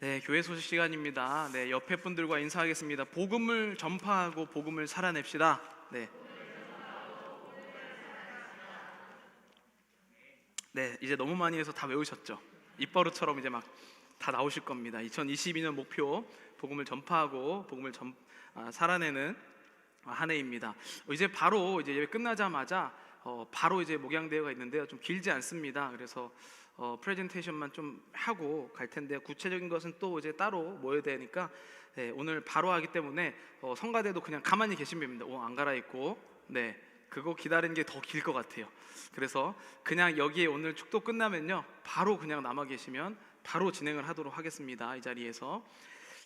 네, 교회 소식 시간입니다. 네, 옆에 분들과 인사하겠습니다. 복음을 전파하고 복음을 살아냅시다. 네. 네, 이제 너무 많이 해서 다 외우셨죠? 입버릇처럼 이제 막 다 나오실 겁니다. 2022년 목표 복음을 전파하고 복음을 전 아, 살아내는 한 해입니다. 어, 이제 바로 이제 예배 끝나자마자 어, 바로 이제 목양대회가 있는데요. 좀 길지 않습니다. 그래서 어, 프레젠테이션만 좀 하고 갈 텐데 구체적인 것은 또 이제 따로 모여야 되니까 네, 오늘 바로 하기 때문에 어, 성가대도 그냥 가만히 계시면 됩니다. 옷 안 갈아입고 네 그거 기다리는 게 더 길 것 같아요. 그래서 그냥 여기에 오늘 축도 끝나면요 바로 그냥 남아 계시면 바로 진행을 하도록 하겠습니다. 이 자리에서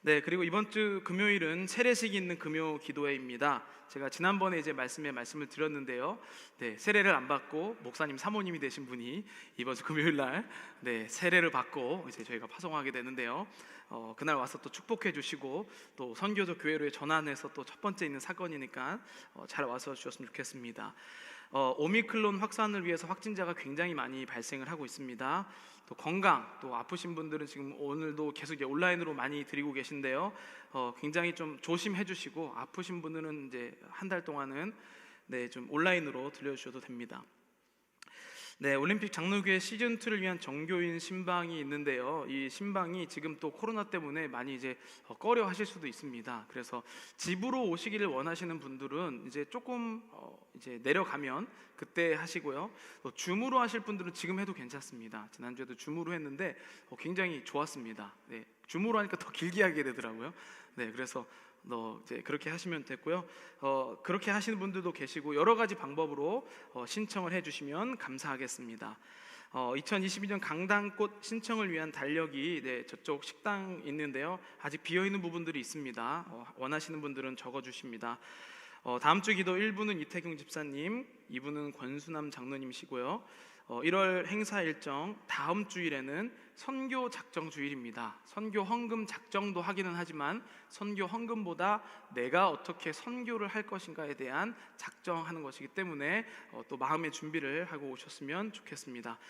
네 그리고 이번 주 금요일은 세례식이 있는 금요 기도회입니다. 제가 지난번에 이제 말씀에 말씀을 드렸는데요. 네 세례를 안 받고 목사님 사모님이 되신 분이 이번 주 금요일 날 네 세례를 받고 이제 저희가 파송하게 되는데요. 어, 그날 와서 또 축복해 주시고 또 선교조 교회로의 전환해서 또 첫 번째 있는 사건이니까 어, 잘 와서 주셨으면 좋겠습니다. 어, 오미클론 확산을 위해서 확진자가 굉장히 많이 발생을 하고 있습니다. 또 건강, 또 아프신 분들은 지금 오늘도 계속 온라인으로 많이 드리고 계신데요. 어, 굉장히 좀 조심해 주시고 아프신 분들은 이제 한 달 동안은 네, 좀 온라인으로 들려 주셔도 됩니다. 네, 올림픽 장로교회 시즌 2를 위한 정교인 신방이 있는데요. 이 신방이 지금 또 코로나 때문에 많이 이제 어, 꺼려 하실 수도 있습니다. 그래서 집으로 오시기를 원하시는 분들은 이제 조금 어, 이제 내려가면 그때 하시고요. 또 줌으로 하실 분들은 지금 해도 괜찮습니다. 지난주에도 줌으로 했는데 어, 굉장히 좋았습니다. 네, 줌으로 하니까 더 길게 하게 되더라고요. 네, 그래서 너 이제 그렇게 하시면 됐고요. 어, 그렇게 하시는 분들도 계시고 여러 가지 방법으로 어, 신청을 해주시면 감사하겠습니다. 어, 2022년 강당꽃 신청을 위한 달력이 네, 저쪽 식당 있는데요. 아직 비어 있는 부분들이 있습니다. 어, 원하시는 분들은 적어 주십니다. 어, 다음 주 기도 1부는 이태경 집사님, 2부는 권수남 장로님이시고요. 어, 1월 행사 일정 다음 주일에는 선교 작정 주일입니다. 선교 헌금 작정도 하기는 하지만 선교 헌금보다 내가 어떻게 선교를 할 것인가에 대한 작정하는 것이기 때문에 어, 또 마음의 준비를 하고 오셨으면 좋겠습니다.